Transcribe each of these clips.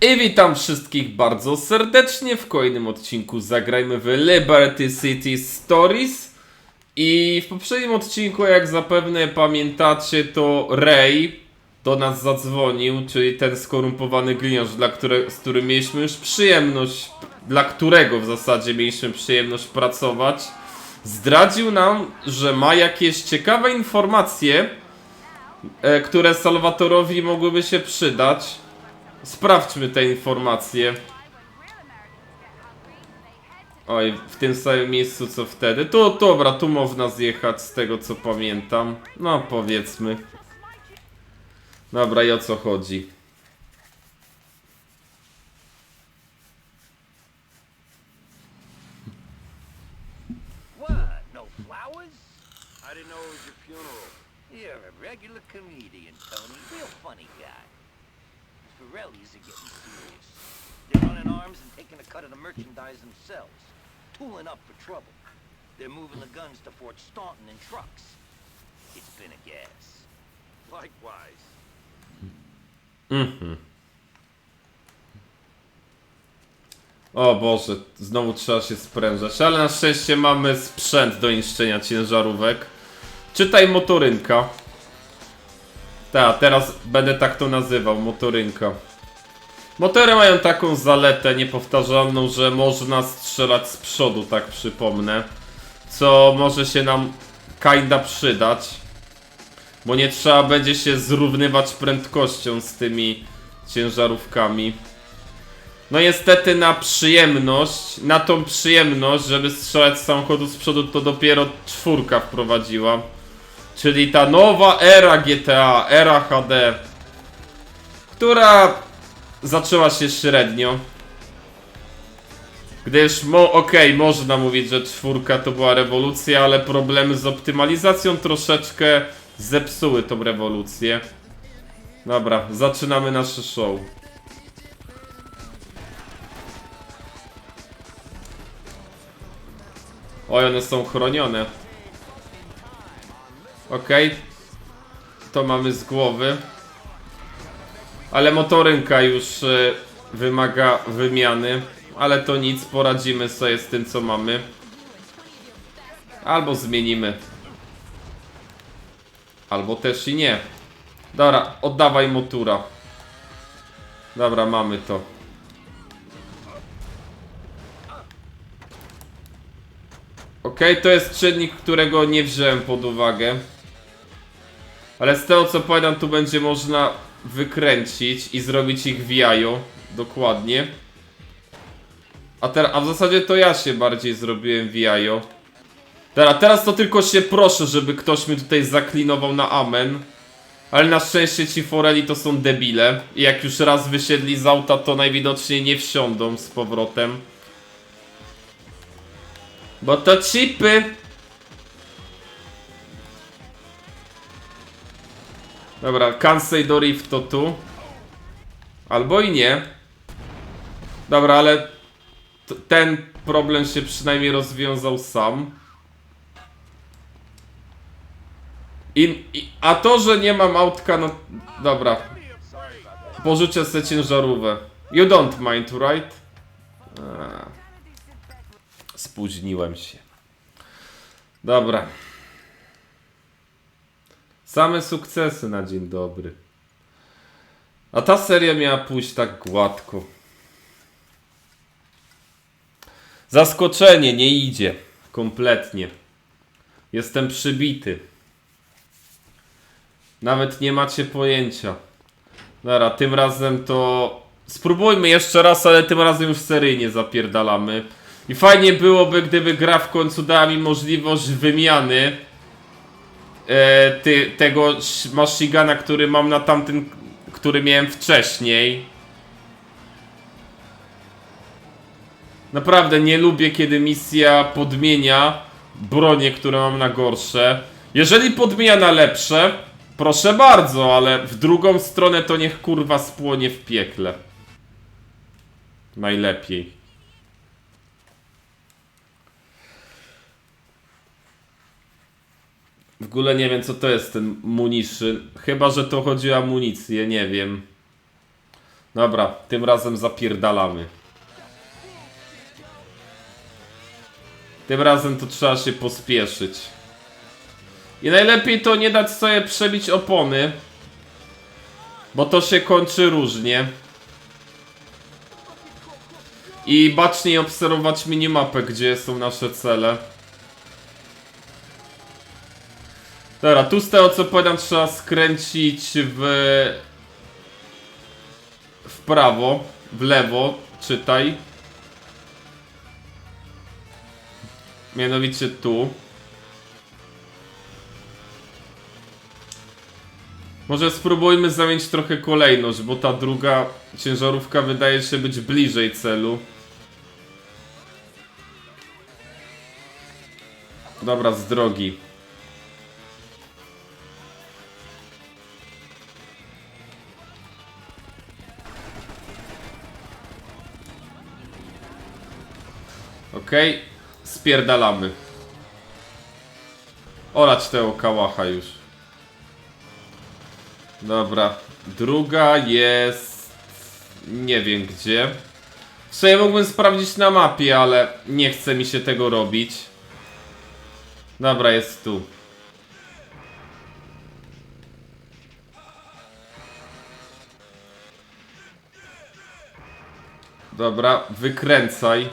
I witam wszystkich bardzo serdecznie w kolejnym odcinku Zagrajmy w Liberty City Stories. I w poprzednim odcinku, jak zapewne pamiętacie, to Ray do nas zadzwonił, czyli ten skorumpowany gliniarz, dla które, z którym mieliśmy już przyjemność, dla którego w zasadzie mieliśmy przyjemność pracować. Zdradził nam, że ma jakieś ciekawe informacje, e, które Salvatorowi mogłyby się przydać. Sprawdźmy te informacje. Oj, w tym samym miejscu co wtedy. Tu, dobra, tu można zjechać z tego co pamiętam. No, powiedzmy. Dobra, i o co chodzi? Themselves. Tooling up for trouble. They're moving the guns to Fort Staunton in trucks. It's been a gas. Likewise. Mhm. O Boże, znowu trzeba się sprężać, ale na szczęście mamy sprzęt do niszczenia ciężarówek. Czytaj motorynka. Tak, teraz będę tak to nazywał, motorynka. Motory mają taką zaletę niepowtarzalną, że można strzelać z przodu, tak przypomnę. Co może się nam kinda przydać. Bo nie trzeba będzie się zrównywać prędkością z tymi ciężarówkami. No niestety na przyjemność, na tą przyjemność, żeby strzelać z samochodu z przodu, to dopiero czwórka wprowadziła. Czyli ta nowa era GTA, era HD, która zaczęła się średnio. Gdyż, mo okej, można mówić, że czwórka to była rewolucja, ale problemy z optymalizacją troszeczkę zepsuły tą rewolucję. Dobra, zaczynamy nasze show. Oj, one są chronione. Okej. To mamy z głowy. Ale motorynka już e, wymaga wymiany. Ale to nic, poradzimy sobie z tym co mamy. Albo zmienimy. Albo też i nie. Dobra, oddawaj motura. Dobra, mamy to. Okej, to jest czynnik, którego nie wziąłem pod uwagę. Ale z tego co pamiętam, tu będzie można wykręcić i zrobić ich w jajo. Dokładnie. A, a w zasadzie to ja się bardziej zrobiłem w jajo. Teraz, teraz to tylko się proszę, żeby ktoś mnie tutaj zaklinował na amen. Ale na szczęście ci foreli to są debile. I jak już raz wysiedli z auta, to najwidoczniej nie wsiądą z powrotem. Bo to chipy. Dobra, Kansei do Rift to tu. Albo i nie. Dobra, ale ten problem się przynajmniej rozwiązał sam. I, i, a to, że nie mam autka, no dobra. Pożyczę sobie ciężarówkę. You don't mind, right? A, spóźniłem się. Dobra. Same sukcesy na dzień dobry. A ta seria miała pójść tak gładko. Zaskoczenie, nie idzie. Kompletnie. Jestem przybity. Nawet nie macie pojęcia. Dobra, tym razem to... Spróbujmy jeszcze raz, ale tym razem już seryjnie zapierdalamy. I fajnie byłoby, gdyby gra w końcu dała mi możliwość wymiany e, ty, tego machigana, który mam na tamtym, który miałem wcześniej. Naprawdę nie lubię, kiedy misja podmienia bronie, które mam na gorsze. Jeżeli podmienia na lepsze, proszę bardzo, ale w drugą stronę to niech kurwa spłonie w piekle. Najlepiej. W ogóle nie wiem co to jest ten muniszy. Chyba, że to chodzi o amunicję, nie wiem. Dobra, tym razem zapierdalamy. Tym razem to trzeba się pospieszyć. I najlepiej to nie dać sobie przebić opony. Bo to się kończy różnie. I baczniej obserwować minimapę, gdzie są nasze cele. Dobra, tu z tego co pamiętam trzeba skręcić w... W prawo, w lewo, czytaj. Mianowicie tu. Może spróbujmy zamienić trochę kolejność, bo ta druga ciężarówka wydaje się być bliżej celu. Dobra, z drogi. Okej, spierdalamy. Olać tego kałacha już. Dobra, druga jest... Nie wiem gdzie. W sumie mógłbym sprawdzić na mapie, ale nie chce mi się tego robić. Dobra, jest tu. Dobra, wykręcaj.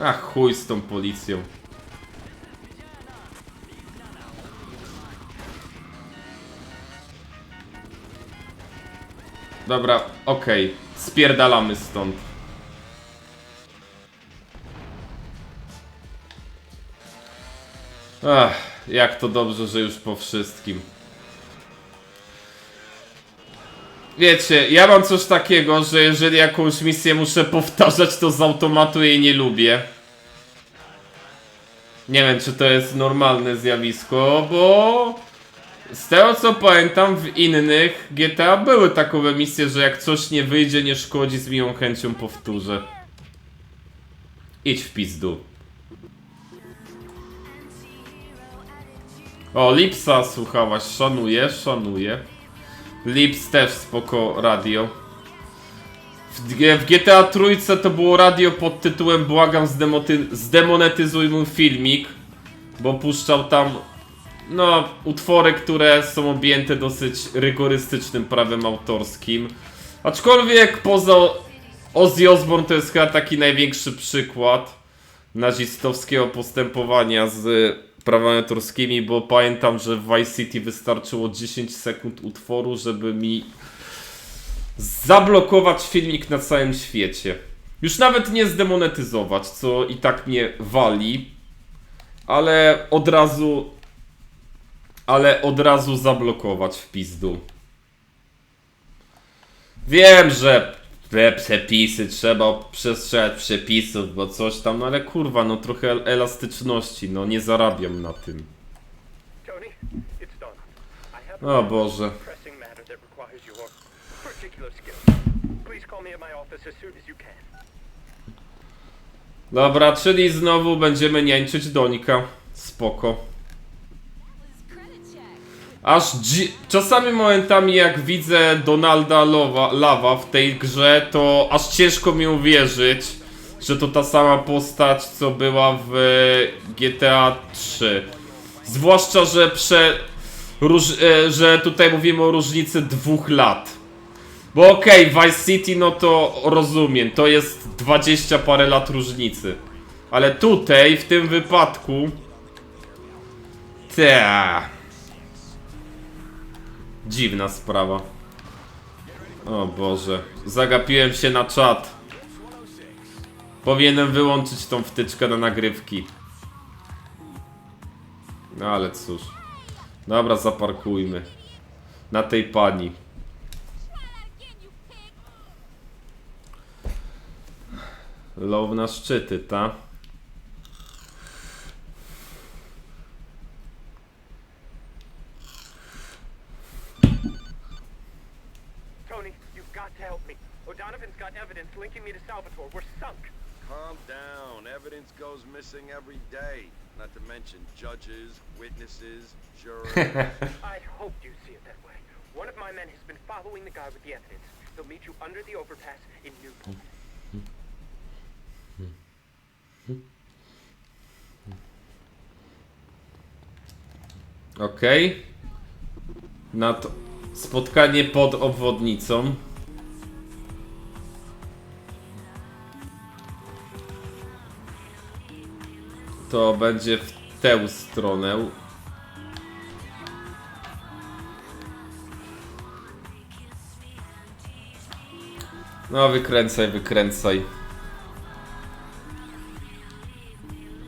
Ach, chuj z tą policją. Dobra, okej. Spierdalamy stąd. Ach, jak to dobrze, że już po wszystkim. Wiecie, ja mam coś takiego, że jeżeli jakąś misję muszę powtarzać, to z automatu jej nie lubię. Nie wiem, czy to jest normalne zjawisko, bo z tego co pamiętam, w innych GTA były takowe misje, że jak coś nie wyjdzie, nie szkodzi, z miłą chęcią powtórzę. Idź w pizdu. O, Lipsa słuchałaś, szanuję, szanuję. Lips też spoko radio. W, w GTA trójce to było radio pod tytułem Błagam zdemonetyzuj mój filmik, bo puszczał tam no, utwory, które są objęte dosyć rygorystycznym prawem autorskim. Aczkolwiek poza Ozzy Osbourne to jest chyba taki największy przykład nazistowskiego postępowania z prawami autorskimi, bo pamiętam, że w Vice City wystarczyło 10 sekund utworu, żeby mi zablokować filmik na całym świecie. Już nawet nie zdemonetyzować, co i tak mnie wali, ale od razu ale od razu zablokować w pizdu. Wiem, że te przepisy trzeba przestrzegać przepisów, bo coś tam, no ale kurwa, no trochę el- elastyczności, no nie zarabiam na tym. Tony, it's done. I have O Boże. a pressing matter that requires your particular skill. Please call me at my office as soon as you can. Dobra, czyli znowu będziemy niańczyć Donika. Spoko. Aż dzi- czasami momentami jak widzę Donalda Lowa, Lawa w tej grze, to aż ciężko mi uwierzyć, że to ta sama postać, co była w GTA 3. Zwłaszcza, że prze... Róż, e, że tutaj mówimy o różnicy dwóch lat. Bo okej, Vice City, no to rozumiem, to jest 20 parę lat różnicy. Ale tutaj, w tym wypadku... Ta. Dziwna sprawa. O Boże, zagapiłem się na czat. Powinienem wyłączyć tą wtyczkę na nagrywki. No ale cóż. Dobra, zaparkujmy. Na tej pani. Low na szczyty, ta? Evidence goes missing every day. Not to mention judges, witnesses, jurors. I hoped you'd see it that way. One of my men has been following the guy with the evidence. He'll meet you under the overpass in Newport. Okej. Na to spotkanie pod obwodnicą. To będzie w tę stronę. No, wykręcaj, wykręcaj.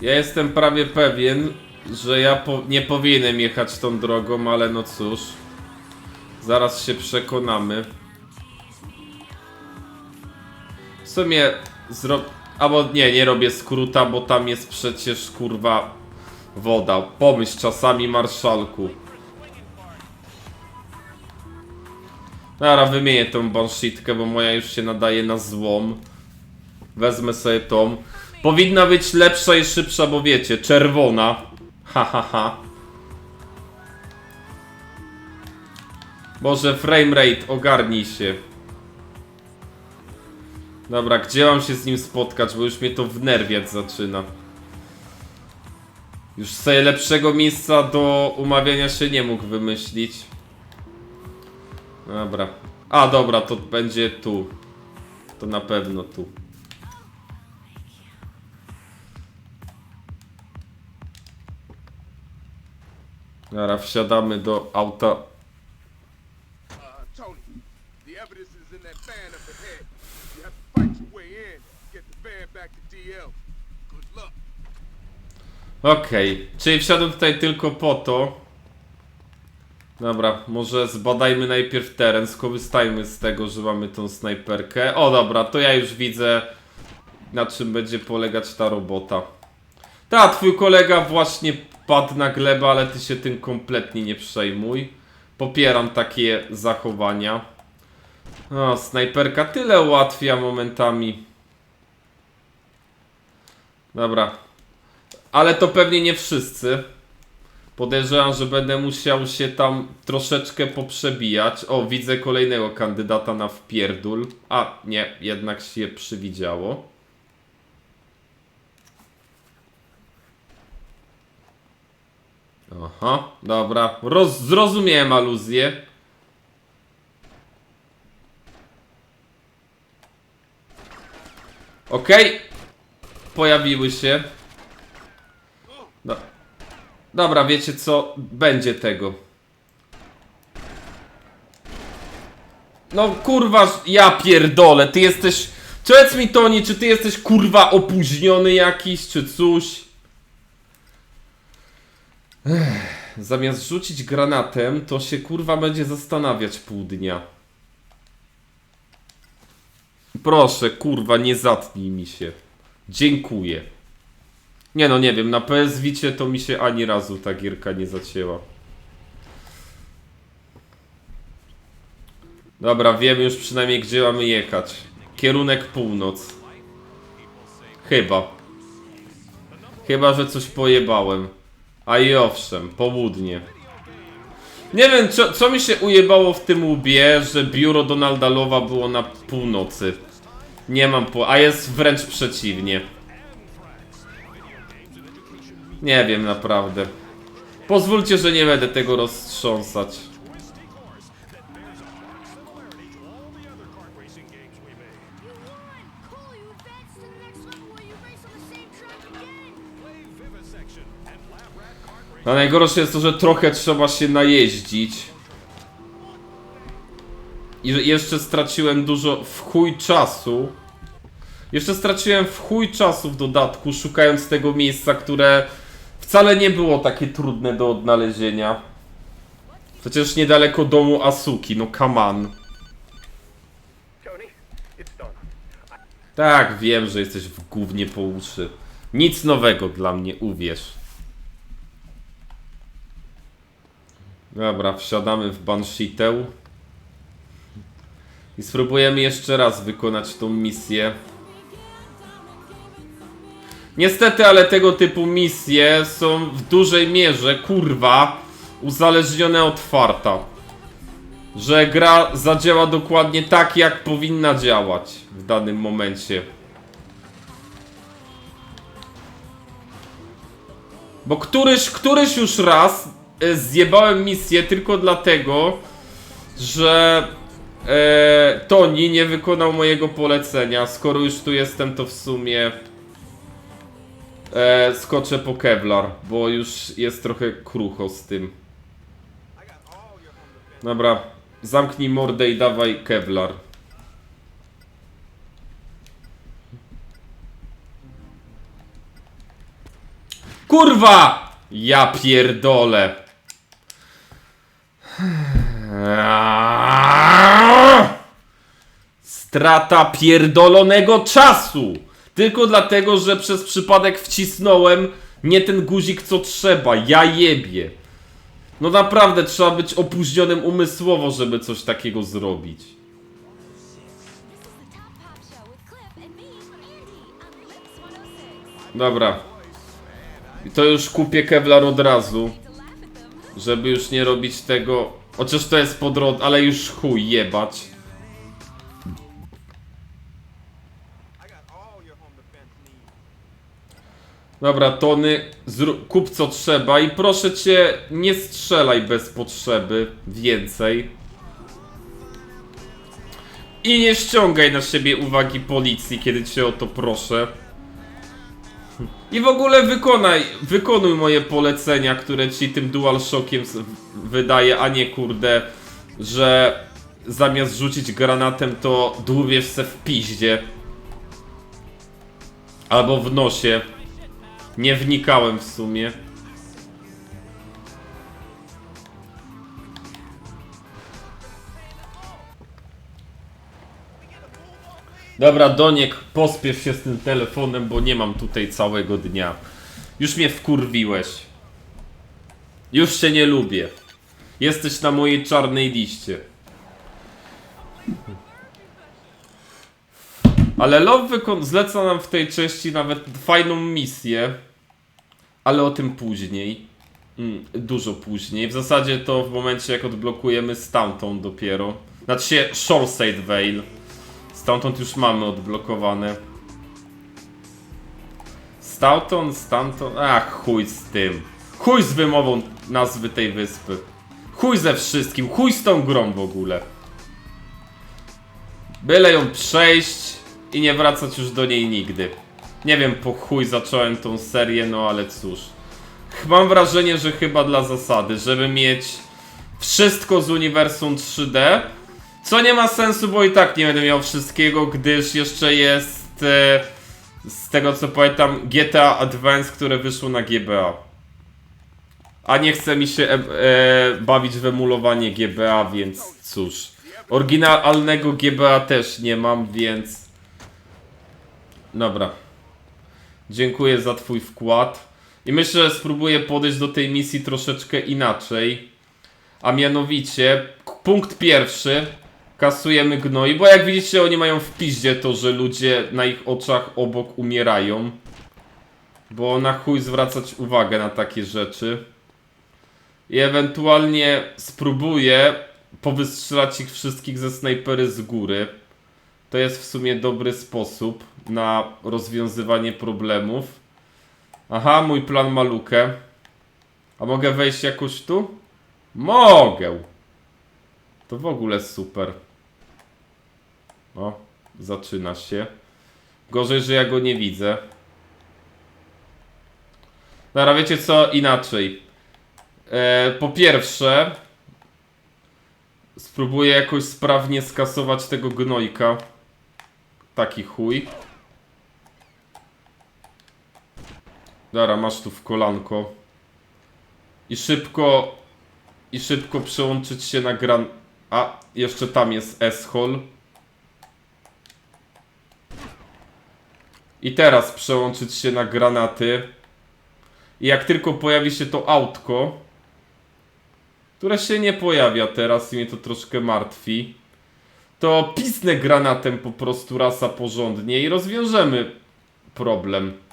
Ja jestem prawie pewien, że ja po nie powinienem jechać tą drogą, ale no cóż. Zaraz się przekonamy. W sumie zro... Albo nie, nie robię skróta, bo tam jest przecież kurwa woda. Pomyśl czasami marszalku. Dobra, wymienię tą banshitkę, bo moja już się nadaje na złom. Wezmę sobie tą. Powinna być lepsza i szybsza, bo wiecie, czerwona. Ha, ha, ha. Boże, framerate, ogarnij się. Dobra, gdzie mam się z nim spotkać, bo już mnie to wnerwiać zaczyna. Już sobie lepszego miejsca do umawiania się nie mógł wymyślić. Dobra. A, dobra, to będzie tu. To na pewno tu. Dobra, wsiadamy do auta. Uh, Tony, the evidence is in that ahead. You have to fight your way in, get the van back to DL. Good luck. Okej, czyli wsiadłem tutaj tylko po to. Dobra, może zbadajmy najpierw teren, skorzystajmy z tego, że mamy tą snajperkę. O dobra, to ja już widzę na czym będzie polegać ta robota. Ta, twój kolega właśnie padł na glebę, ale ty się tym kompletnie nie przejmuj. Popieram takie zachowania. O, snajperka tyle ułatwia momentami. Dobra, ale to pewnie nie wszyscy. Podejrzewam, że będę musiał się tam troszeczkę poprzebijać. O, widzę kolejnego kandydata na wpierdul. A, nie, jednak się przywidziało. Aha, dobra. Roz, zrozumiałem aluzję. Okej. Pojawiły się. No. Dobra, wiecie co? Będzie tego. No kurwa, ja pierdolę, ty jesteś... Powiedz mi Toni, czy ty jesteś kurwa opóźniony jakiś, czy coś? Ech, zamiast rzucić granatem, to się kurwa będzie zastanawiać pół dnia. Proszę, kurwa, nie zatnij mi się. Dziękuję. Nie no, nie wiem, na PS Vicie to mi się ani razu ta gierka nie zacięła. Dobra, wiemy już przynajmniej gdzie mamy jechać. Kierunek północ. Chyba. Chyba, że coś pojebałem. A i owszem, południe. Nie wiem, co, co mi się ujebało w tym łbie, że biuro Donalda Lowa było na północy. Nie mam po... A jest wręcz przeciwnie. Nie wiem naprawdę. Pozwólcie, że nie będę tego roztrząsać. A najgorsze jest to, że trochę trzeba się najeździć. I jeszcze straciłem dużo w chuj czasu. Jeszcze straciłem w chuj czasu w dodatku, szukając tego miejsca, które wcale nie było takie trudne do odnalezienia. Przecież niedaleko domu Asuki, no done. Tak, wiem, że jesteś w gównie po uszy. Nic nowego dla mnie, uwierz. Dobra, wsiadamy w Banshitę. I spróbujemy jeszcze raz wykonać tą misję. Niestety, ale tego typu misje są w dużej mierze, kurwa, uzależnione od farta. że gra zadziała dokładnie tak, jak powinna działać w danym momencie. Bo któryś, któryś już raz e, zjebałem misję tylko dlatego, że e, Toni nie wykonał mojego polecenia. Skoro już tu jestem, to w sumie e, skoczę po Kevlar, bo już jest trochę krucho z tym. Dobra, zamknij mordę i dawaj Kevlar. Kurwa! Ja pierdolę. Strata pierdolonego czasu! Tylko dlatego, że przez przypadek wcisnąłem nie ten guzik co trzeba. Ja jebie. No naprawdę trzeba być opóźnionym umysłowo, żeby coś takiego zrobić. This is the Top Pop Show with Cliff and me, Andy, on Lips 106. Dobra. I to już kupię Kevlar od razu, żeby już nie robić tego. Chociaż to jest po drodze, ale już chuj jebać. Dobra, Tony, kup co trzeba i proszę cię, nie strzelaj bez potrzeby więcej. I nie ściągaj na siebie uwagi policji, kiedy cię o to proszę. I w ogóle wykonaj, wykonuj moje polecenia, które ci tym DualShockiem wydaje, a nie kurde, że zamiast rzucić granatem to dłubiesz se w piździe. Albo w nosie. Nie wnikałem w sumie. Dobra, Doniek, pospiesz się z tym telefonem, bo nie mam tutaj całego dnia. Już mnie wkurwiłeś. Już cię nie lubię. Jesteś na mojej czarnej liście. Ale Love zleca nam w tej części nawet fajną misję. Ale o tym później. Mm, dużo później. W zasadzie to w momencie jak odblokujemy stamtąd dopiero. Znaczy się Shoreside Vale. Stamtąd już mamy odblokowane. Stoughton, Stanton. Ach, chuj z tym. Chuj z wymową nazwy tej wyspy. Chuj ze wszystkim. Chuj z tą grą w ogóle. Byle ją przejść i nie wracać już do niej nigdy. Nie wiem, po chuj zacząłem tą serię, no ale cóż. Mam wrażenie, że chyba dla zasady, żeby mieć wszystko z uniwersum 3D. Co nie ma sensu, bo i tak nie będę miał wszystkiego, gdyż jeszcze jest e, z tego co pamiętam GTA Advance, które wyszło na GBA. A nie chce mi się e, e, bawić w emulowanie GBA, więc cóż. Oryginalnego GBA też nie mam, więc. Dobra. Dziękuję za Twój wkład. I myślę, że spróbuję podejść do tej misji troszeczkę inaczej. A mianowicie, punkt pierwszy. Kasujemy gnoi, bo jak widzicie, oni mają w piździe to, że ludzie na ich oczach obok umierają. Bo na chuj zwracać uwagę na takie rzeczy. I ewentualnie spróbuję powystrzelać ich wszystkich ze snajpery z góry. To jest w sumie dobry sposób na rozwiązywanie problemów. Aha, mój plan ma lukę. A mogę wejść jakoś tu? Mogę! To w ogóle super. O, zaczyna się. Gorzej, że ja go nie widzę. Dobra, wiecie co? Inaczej. E, po pierwsze, spróbuję jakoś sprawnie skasować tego gnojka. Taki chuj. Dobra, masz tu w kolanko. I szybko i szybko przełączyć się na gran... A, jeszcze tam jest S-Hall. I teraz przełączyć się na granaty. I jak tylko pojawi się to autko, które się nie pojawia teraz i mnie to troszkę martwi, to pisnę granatem po prostu rasa porządnie i rozwiążemy problem.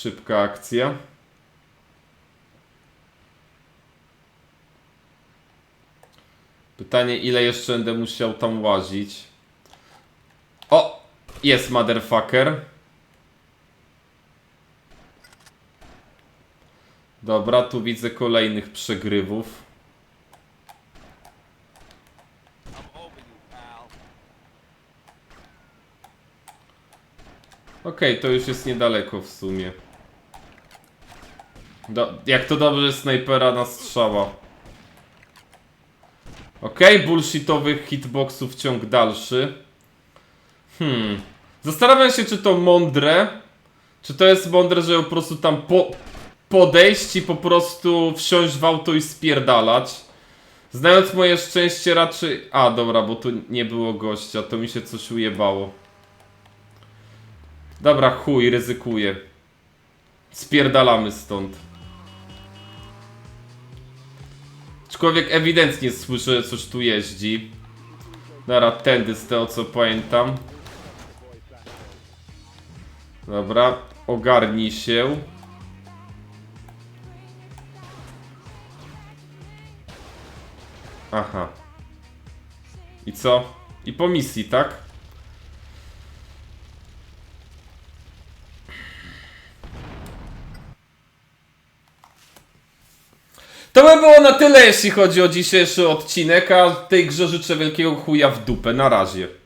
Szybka akcja. Pytanie, ile jeszcze będę musiał tam łazić? O! Jest motherfucker. Dobra, tu widzę kolejnych przegrywów. Okej, okay, to już jest niedaleko w sumie. Do, jak to dobrze snajpera na strzała. Okej, bullshitowych hitboxów ciąg dalszy. Hmm. Zastanawiam się, czy to mądre. Czy to jest mądre, że po prostu tam po, podejść i po prostu wsiąść w auto i spierdalać. Znając moje szczęście raczej... A, dobra, bo tu nie było gościa, to mi się coś ujebało. Dobra, chuj, ryzykuję. Spierdalamy stąd. Aczkolwiek ewidentnie słyszę, coś tu jeździ. Dobra, tędy z tego co pamiętam. Dobra, ogarnij się. Aha. I co? I po misji, tak? By było na tyle, jeśli chodzi o dzisiejszy odcinek, a tej grze życzę wielkiego chuja w dupę. Na razie.